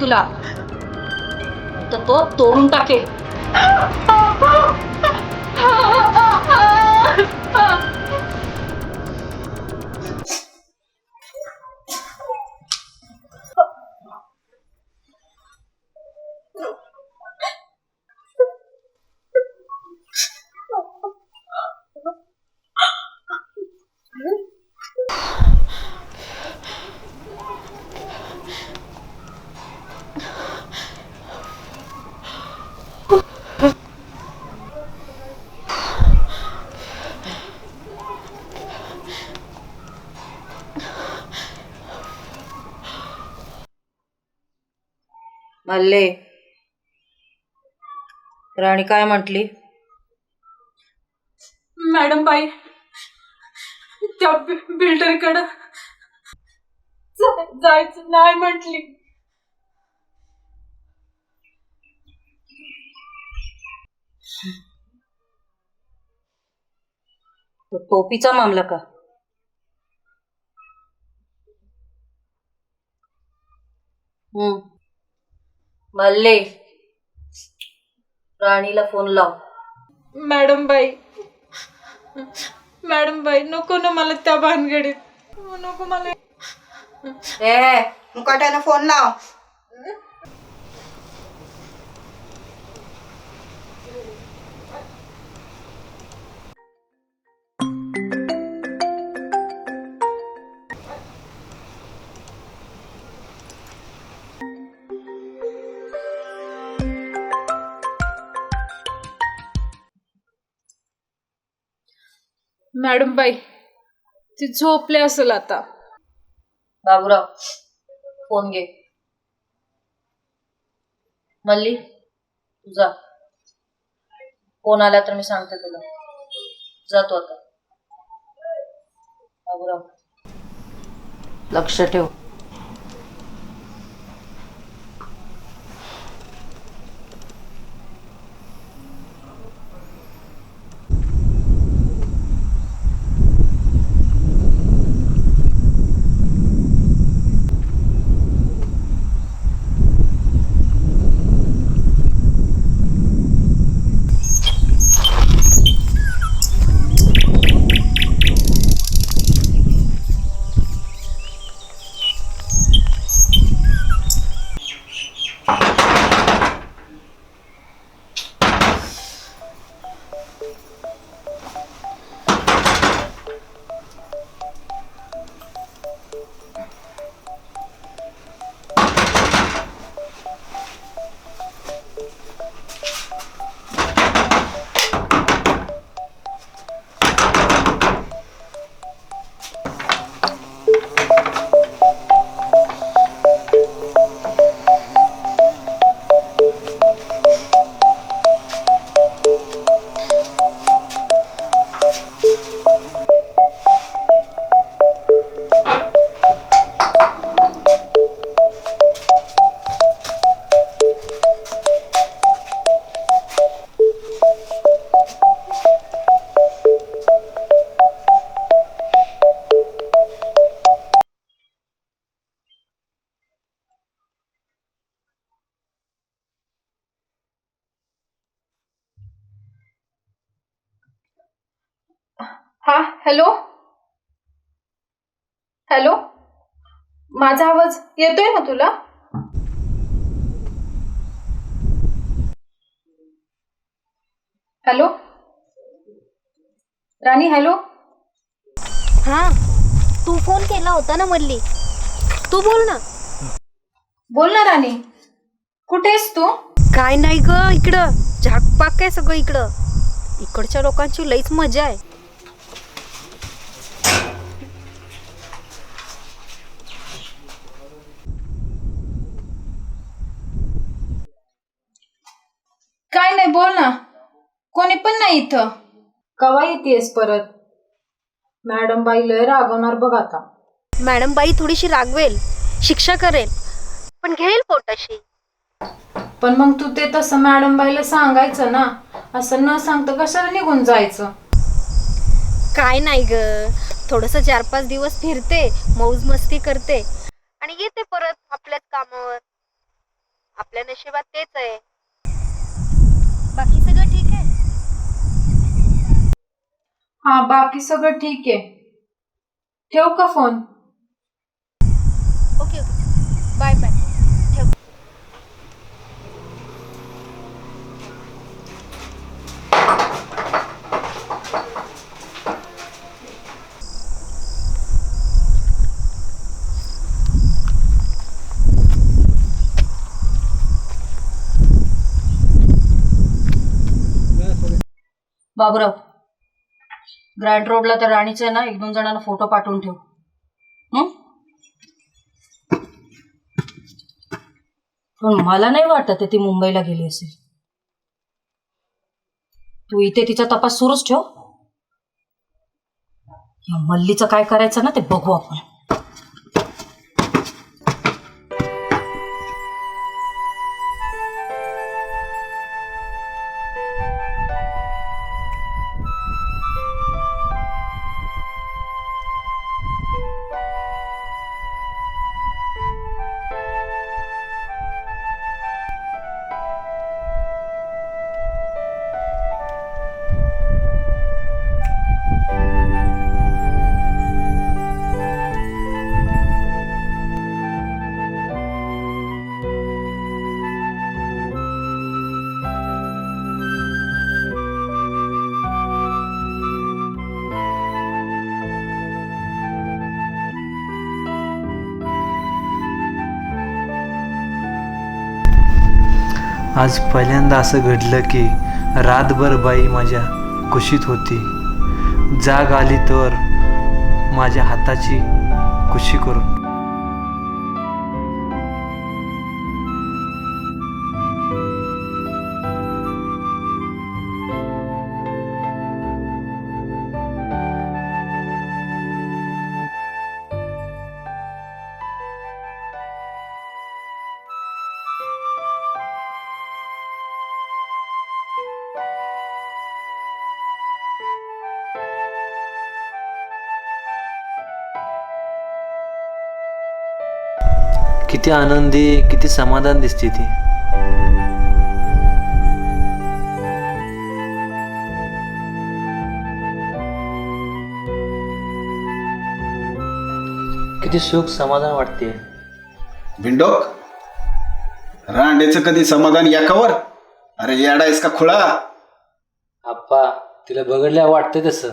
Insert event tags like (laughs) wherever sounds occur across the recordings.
तुला. तर तो तोडून टाकेल. मल्ले राणी काय म्हटली? मॅडम बाई त्या बिल्डरकडं जायचं नाही म्हटली. तो टोपीचा मामला का? हम्म. मल्ले राणीला फोन लाव मॅडम बाई मॅडम बाई नको ना मला त्या भानगडीत नको मला ए मुकाट्यानं फोन लाव मॅडम बाई ती झोपले असेल आता. बाबूराव फोन घे. मल्ली तुझा फोन आला तर मी सांगते तुला. जातो आता. बाबूराव. लक्ष ठेव. हॅलो? माझा आवाज येतोय ना तुला? हॅलो? राणी हॅलो? हा तू फोन केला होता ना मल्ली. तू बोल ना. बोल ना राणी. कुठेस तू? काय नाही ग इकडं. झाकपाक आहे सगळं इकडं. इकडच्या लोकांची लईच मजा आहे काय नाही बोल ना नाही इथं. कवा येतेस परत? मॅडम बाई लय रागवणार बघ आता. मॅडम बाई थोडीशी रागवेल शिक्षा करेल पण घेईल पोटाशी. पण मग तू ते तसं मॅडम बाईला सांगायचं ना असं न सांगता कशाला निघून जायचं? काय नाही ग थोडस चार पाच दिवस फिरते मौज मस्ती करते आणि येते परत आपल्याच कामावर. आपल्या नशिबात तेच आहे. हा बाकी सगळं ठीक आहे. ठेवू का phone? Okay okay. Bye bye. ठेव. बाबूराव ग्रँड रोडला त्या राणीचे ना एक दोन जणांना फोटो पाठवून ठेव. पण मला नाही वाटत ती मुंबईला गेली असेल. तू इथे तिचा तपास सुरूच ठेव. या मल्लीचं काय करायचं ना ते बघू आपण. आज पहिल्यांदा असं घडलं की रातभर बाई माझ्या कुशीत होती. जाग आली तर माझ्या हाताची कुशी करून किती आनंदी किती समाधान दिसते ती. किती सुख समाधान वाटते. भिंडोक रांडेचं कधी समाधान याकावर? अरे येडायस का खुळा? आप्पा तिला बघडल्या वाटते तसं.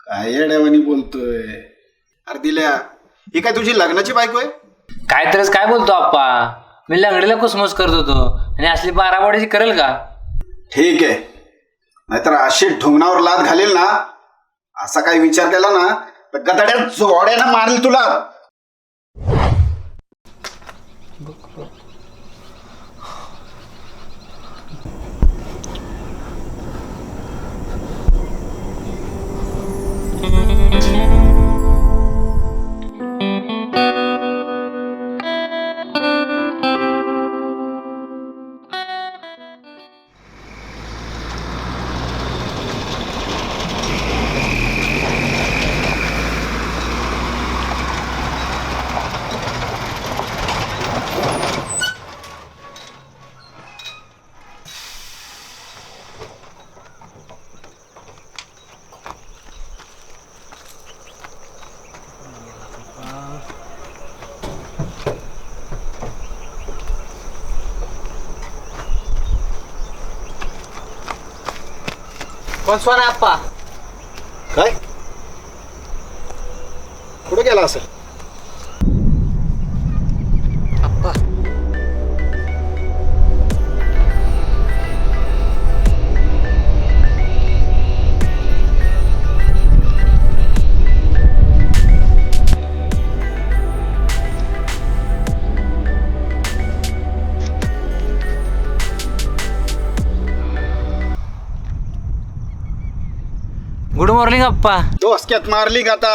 काय येड्यावानी बोलतोय? अरे दिल्या ही काय तुझी लग्नाची बायको आहे? काय तरच काय बोलतो आप्पा? मी लंगडीला कुसमस करत होतो. आणि असली बारावाडीची करेल का? ठीक आहे. नाहीतर अशी ढुंगणावर लाद घालेल ना. असा काही विचार केला ना तर गदाड्या जोड्यानं मारेल तुला. पण सोना आप्पा. काय? कुठे गेला असेल? गुड मॉर्निंग अप्पा. डोसक्यात मारली का आता?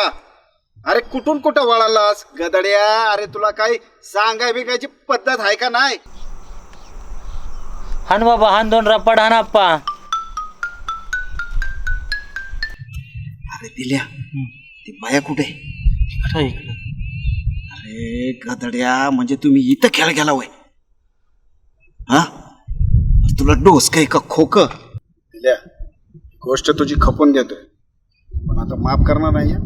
अरे कुठून कुठं वळालास? गदड्या अरे तुला काही सांगाय बिकायची पद्धत आहे का नाही? हान बाबा हान दोन रप्पाड हान अप्पा. अरे दिल्या ती बाया कुठे? अरे गदड्या म्हणजे तुम्ही इथं खेळ गेला वय. हा? तुला डोस काही का खोक? दिल्या गोष्ट तुझी खपून घेतोय आता माफ करणार नाही हं?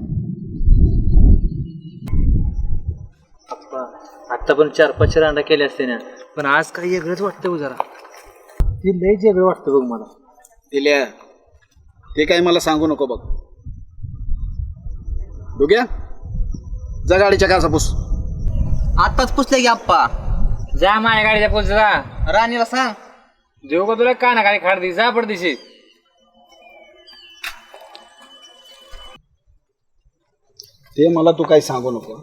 आता पण चार पाच रांडा केले असते ना. पण आज काही वेगळंच वाटतं बघ जरा. ते लयच वेगळं वाटतं बघ मला. दिल्या ते काही मला सांगू नको बघ. डोग्या जा गाडीच्या कासा पुस. आत्ताच पुसले की आप्पा. जा माझ्या गाडीच्या पोच जा राणीला सांग. देऊ का तुला? काना खाली खाड दे. जा पडदिशी ते मला तू काही सांगू नको.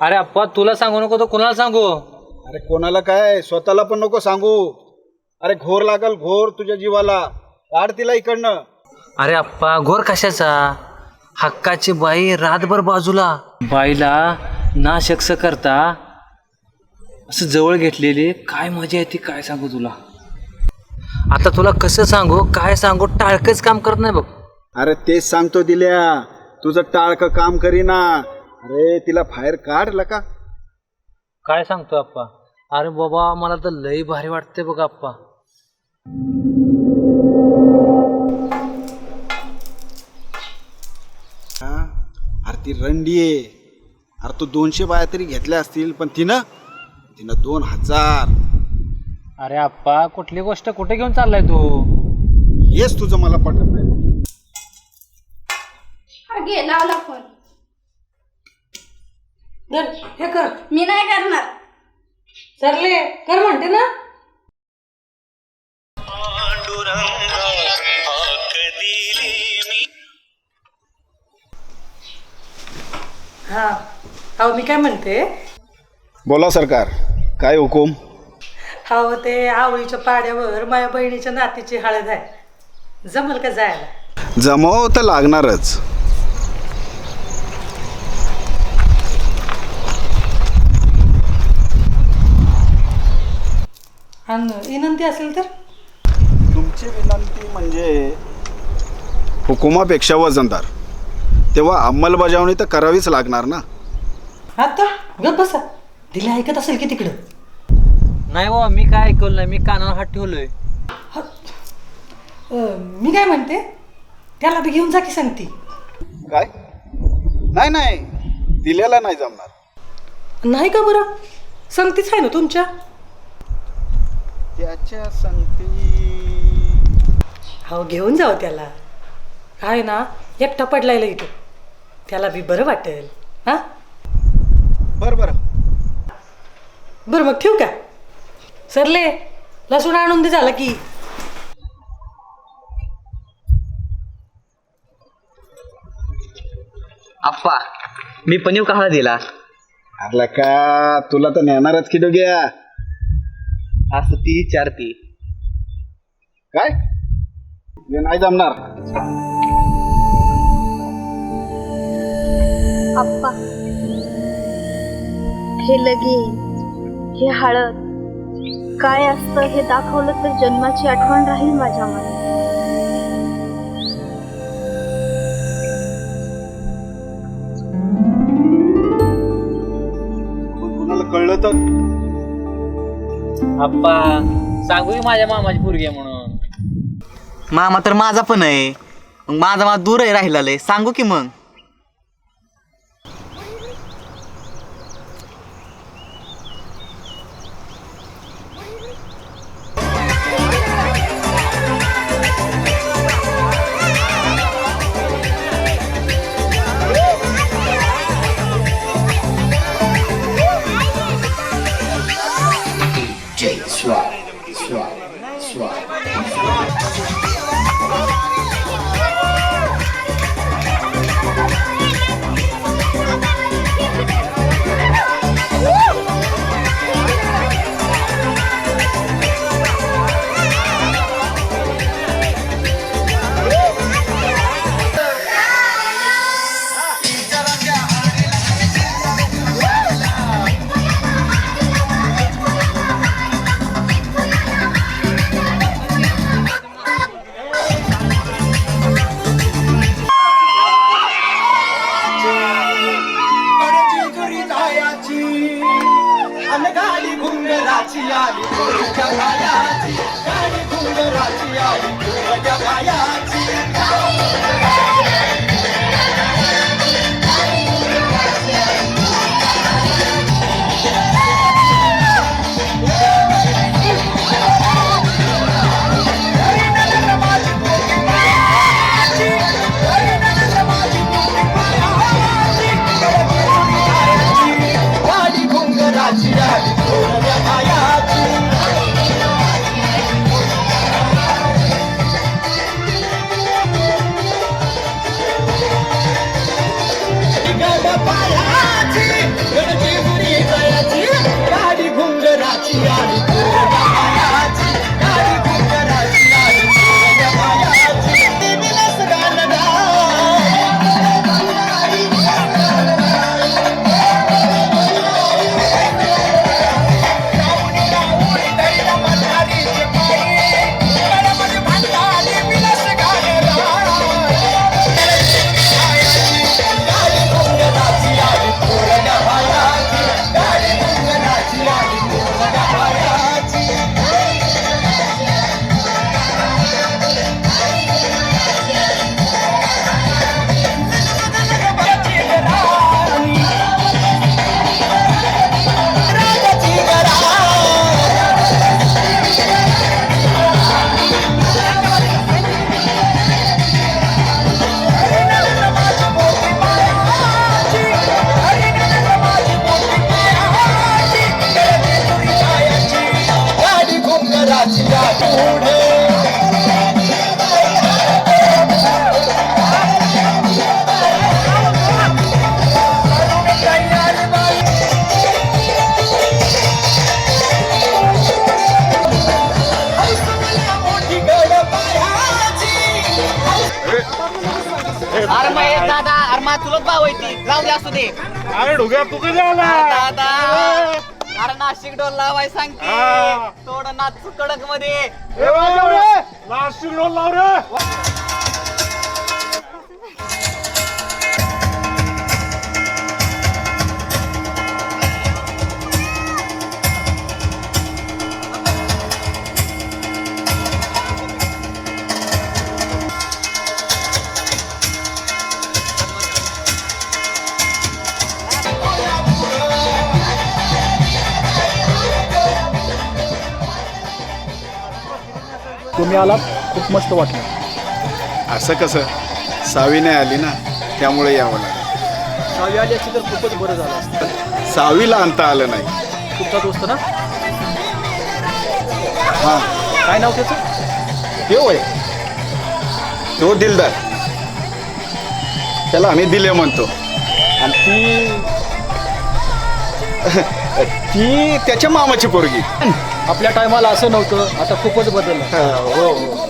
अरे अप्पा तुला सांगू नको तर कुणाला सांगू? अरे कोणाला काय? स्वतःला पण नको सांगू. अरे घोर लागल घोर तुझ्या जीवाला. काढ तिला इकडनं. अरे अप्पा घोर कशाचा? हक्काची बाई रातभर बाजूला. बाईला ना शक्स करता. असं जवळ घेतलेली काय मजा येते काय सांगू तुला? आता तुला कसं सांगू काय सांगू टाळकच काम करत नाही बघ. अरे तेच सांगतो दिल्या. तुझं टाळक काम करीना. अरे तिला बाहेर काढ का काय सांगतो अप्पा अरे बाबा मला तर लई भारी वाटते बघ अप्पा अरे ती रंडी आहे. अरे तू दोनशे बाया तरी घेतल्या असतील पण तिनं तिनं दोन हजार. अरे अप्पा कुठली गोष्ट? कुठे घेऊन चाललाय तू? हेच तुझं मला पटत नाही. घे लावला फोन हे कर. मी नाही करणार. सरले कर म्हणते ना. हा अहो मी काय म्हणते? बोला सरकार काय हुकूम? अहो ते आवळीच्या पाड्यावर माझ्या बहिणीच्या नातीची हळद आहे. जमल का जायला? जमाव तर लागणारच. आणि विनंती असेल तर? तुमची विनंती म्हणजे हुकुमापेक्षा वजनदार. तेव्हा अंमलबजावणी तर करावीच लागणार ना? आता? गप बसा. दिले ऐकत असेल की तिकडं? नाही बाबा मी काय ऐकलं नाही? मी कानावर हात ठेवलोय. अं, मी काय म्हणते? त्याला बी घेऊन जा की सांगती. काय? नाही नाही. दिलेला नाही जमणार. नाही का बरं? सांगतीच आहे ना तुमच्या? त्याच्या संगती हो घेऊन जाऊ त्याला. काय ना एकटा पडलायला इथं त्याला बी बरं वाटेल. हां? बरं बरं. बरं मग ठेवू का? सरले लसूण आणून दे झाला की. आप्पा मी पण येऊ का हळदीला अरला का तुला तर नेणारच की डोग्या असं ती विचारती काय? हे नाही जमणार. आप्पा हे लगीन हे हळद काय असतं हे दाखवलं तर जन्माची आठवण राहील माझ्या मनात. कुणाला कळलं तर? आप्पा सांगू की माझ्या मामाची पोरगी आहे म्हणून. मामा तर माझा पण आहे. मग माझा मामा दूर आहे राहिला लय. सांगू की मग? असू दे. अरे ढोक्या तू कधी आला? दादा अरे नाशिक डोल लावाय सांगते हा. थोडं नाच कडकमध्ये नाशिक रोल लाव रे. तुम्ही आलात खूप मस्त वाटलं. असं कसं? सावी नाही आली ना त्यामुळे यावं लागलं. सावी आली असती तर खूपच बरं झालं असतं. सावीला आणता आलं नाही. तुमचा दोस्त ना? हा. काय नाव त्याचं? ते होय तो दिलदार. त्याला आम्ही दिले म्हणतो. आणि ती (laughs) ती त्याच्या मामाची पोरगी. आपल्या टायमाला असं नव्हतं. आता खूपच बदललं. हो हो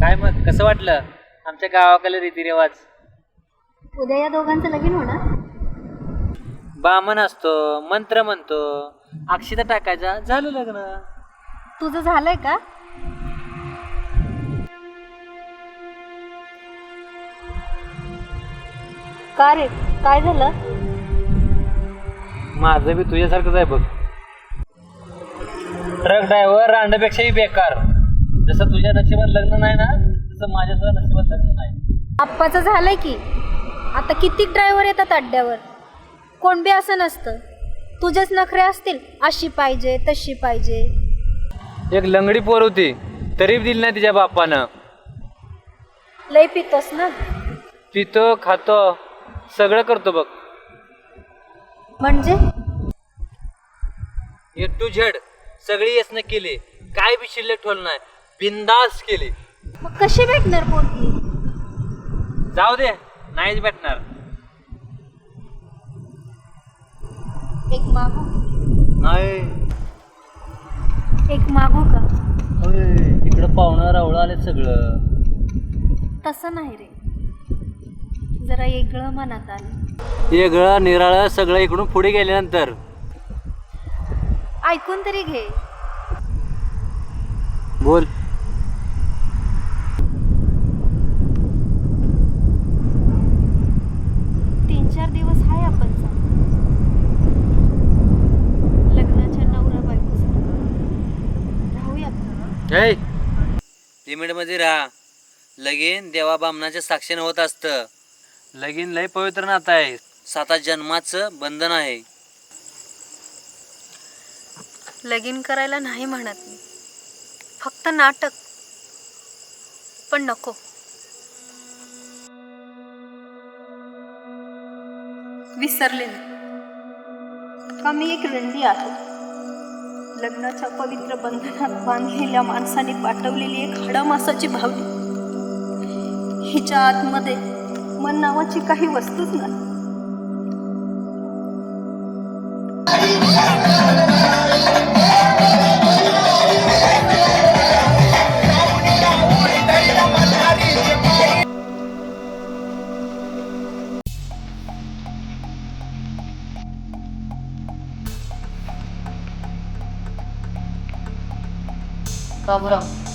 काय मग कसं वाटलं? आमच्या गावाकडे रीतिरिवाज. उद्या या दोघांचं लगीन होणार. बामन असतो मंत्र म्हणतो अक्षिता टाकायचा झालं लग्न. तुझं झालंय का? का रे? काय झालं? माझं बी तुझ्यासारखंच आहे बघ. ट्रक ड्रायव्हर रांडपेक्षाही बेकार. जसं तुझ्या नशिबात लग्न नाही ना तसं माझ्या सुद्धा नशिबात लग्न नाही. आप्पाचं झालंय की. आता किती ड्रायव्हर येतात अड्ड्यावर? कोण बी असं नसतं. तुझेच नखरे असतील अशी पाहिजे तशी पाहिजे. एक लंगडी पोर होती तरी दिली नाही तिच्या बापानं लय पितोस ना? पितो खातो सगळं करतो बघ. म्हणजे? ए टू झेड सगळी यसनं केली. काय बी शिल्लक ठेवलं नाही. बिंदास केली. मग कशी भेटणार पोरगी? जाऊ दे नाहीच भेटणार. एक मागू? नाही. एक मागू का? इकडं पाहुणं रावळं आले सगळं. तसं नाही रे. जरा वेगळं मनात आलं. वेगळं निराळं सगळं इकडून पुढे गेल्यानंतर. ऐकून तरी घे. बोल तीन चार दिवस आहे आपण चांगलं. लग्नाच्या नवरा बायको राहूयात जय लिमिटमध्ये राहा. लगीन देवा बामणाच्या साक्षीनं होत असतं. लगीन लय पवित्र नातं आहे. साता जन्माचं बंधन आहे. लगीन करायला नाही म्हणत मी. फक्त नाटक. पण नको. विसरले मी का मी एक रंडी आहे? लग्नाच्या पवित्र बंधनात बांधलेल्या माणसाने पाठवलेली एक हाडामासाची भावली हिच्या आतमध्ये मन नावाची काही वस्तूच नाही. 搞不懂。